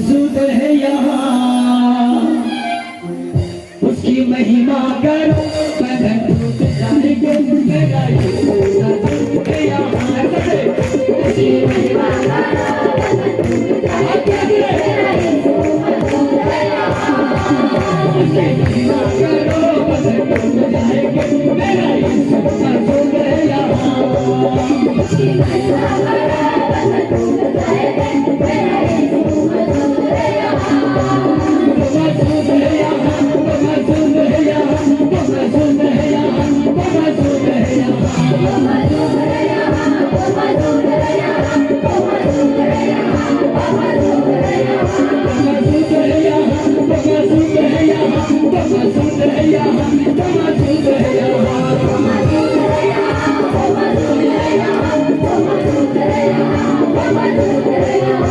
سود ہے یہاں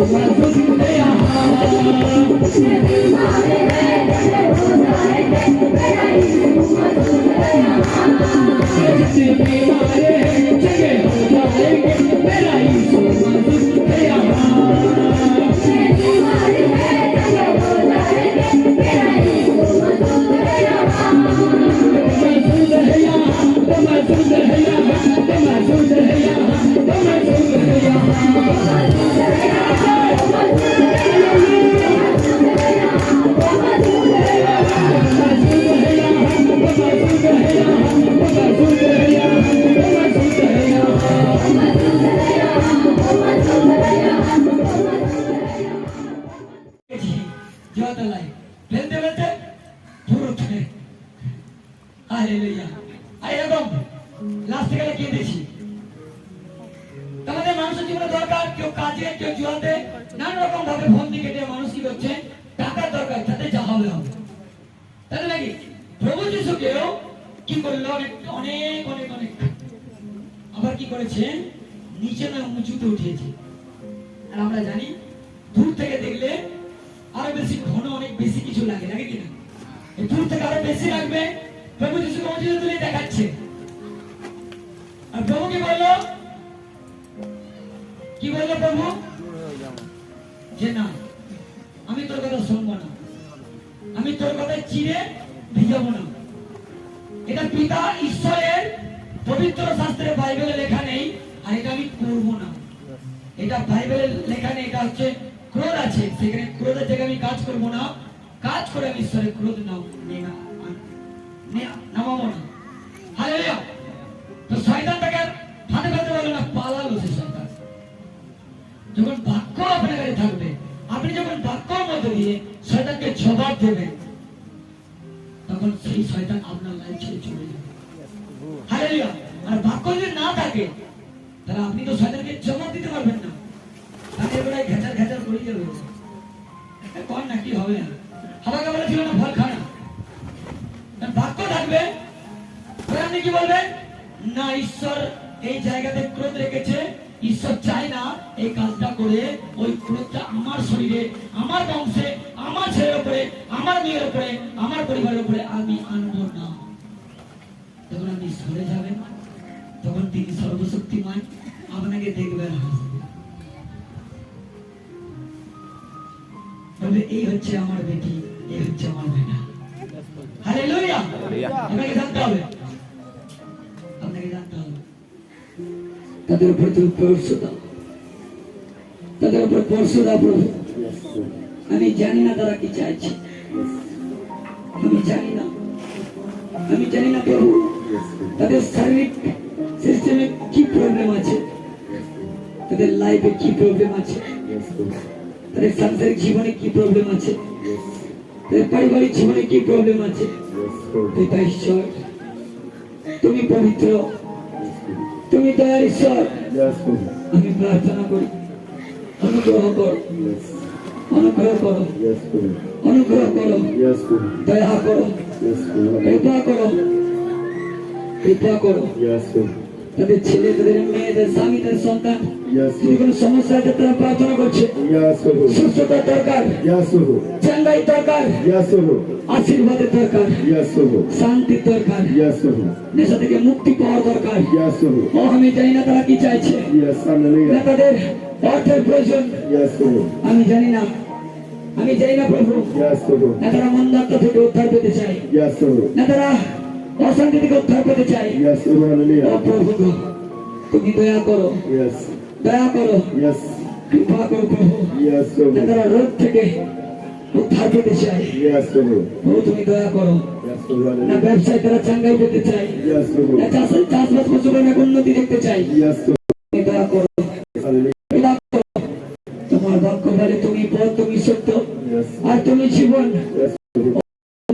Gracias. やった! জীবনে দরকার, কেউ কাজে, কেউ জুয়াতে নানা রকম ভাবে ফন্দি কেটে মানুষ কি করছে। টাকার দরকার, তাতে যা হবে হবে। তাই নাকি প্রভু যিশুকেও কি করল? অনেক অনেক অনেক অনেক। আবার কি করেছে? নিচে না উঁচুতে উঠিয়েছে। আর আমরা জানি, দূর থেকে দেখলে আরও বেশি ঘন, অনেক বেশি কিছু লাগে লাগে কিনা? দূর থেকে আরও বেশি লাগবে। প্রভু যিশু মসজিদে তুলে দেখাচ্ছে। আর প্রভু কি বলল? কি বলল প্রভু? যে না, আমি তোর কথা শুনব না। আমি তোর কথা চিরে ভিজাবো না। এটা পিতা ঈশ্বরের পবিত্র শাস্ত্রে বাইবেলে লেখা নেই, আর এটা আমি করব না। এটা বাইবেলের লেখা নেই, এটা হচ্ছে ক্রোধ আছে। সেখানে ক্রোধের জায়গায় আমি কাজ করব না। কাজ করে আমি ঈশ্বরের ক্রোধ নাও। শয়তানকে জবাব দেবেন তখন সেই শয়তান আপনার লাইফ ছেড়ে চলে যাবে। হালেলুয়া। আর বাক্য যদি না থাকে, তাহলে আপনি তো শয়তানকে জবাব দিতে পারবেন না। তাকে কর না, কি হবে? বলেছিল না, ফল খানা থাকবে আপনি কি বলবেন? না, ঈশ্বর এই জায়গাতে ক্রোধ রেখেছে। ঈশ্বর চায় না এই কাজটা করে ওই ক্রোধটা আমার শরীরে, আমার বংশে আমার ছেলের উপরে আমার মেয়ের উপরে আমার পরিবারের উপরে আমি আনব না। যখন আপনি সরে যাবেন তখন তিনি সর্বশক্তিমান আপনাকে দেখবেন বলবে এই হচ্ছে আমার বেটি এই হচ্ছে আমার বেটা। হালেলুয়া! আপনাকে জানতে হবে। আপনাকে জানতে হবে। তাদের উপর তুমি দাও তাদের উপর পরশু দাও প্রভু আমি জানি না তারা কি চাইছে। আমি জানি না। আমি জানি না প্রভু, তাদের শারীরিক সিস্টেমে কি প্রবলেম আছে? তাদের লাইফে কি প্রবলেম আছে? তাদের সাংসারিক জীবনে কি প্রবলেম আছে? তাদের পারিবারিক জীবনে কি প্রবলেম আছে? পিতা ঈশ্বর, তুমি পবিত্র। তুমি দয়ার ঈশ্বর। আমি প্রার্থনা করি। অনুগ্রহ করো অনুগ্রহ করো অনুগ্রহ করো দয়া করো কৃপা করো কৃপা করো তাদের ছেলে তাদের মেয়ে স্বামী তাদের সন্তান যদি কোনো সমস্যা আছে তারা প্রার্থনা করছে সুস্থতা দরকার চাঙ্গাই দরকার আশীর্বাদের দরকার শান্তির দরকার নেশা থেকে মুক্তি পাওয়ার দরকার ও আমি জানি না তারা কি চাইছে না তাদের অর্থের প্রয়োজন আমি জানি না আমি জানি না প্রভু না তারা মন্দাত্ম থেকে উদ্ধার পেতে চাই না তারা অশান্তি থেকে উদ্ধার পেতে চাই প্রভু তুমি দয়া করো। দয়া করো। কৃপা করো প্রভু। তারা রোগ থেকে উদ্ধার পেতে চাই তুমি দয়া করো। না ব্যবসায় তারা চাঙ্গাই পেতে চাই না চাষের চাষবাস ফসলের এক উন্নতি দেখতে চাই দয়া করো। দয়া করো। তোমার বাক্য বলে তুমি পথ তুমি সত্য। আর তুমি জীবন।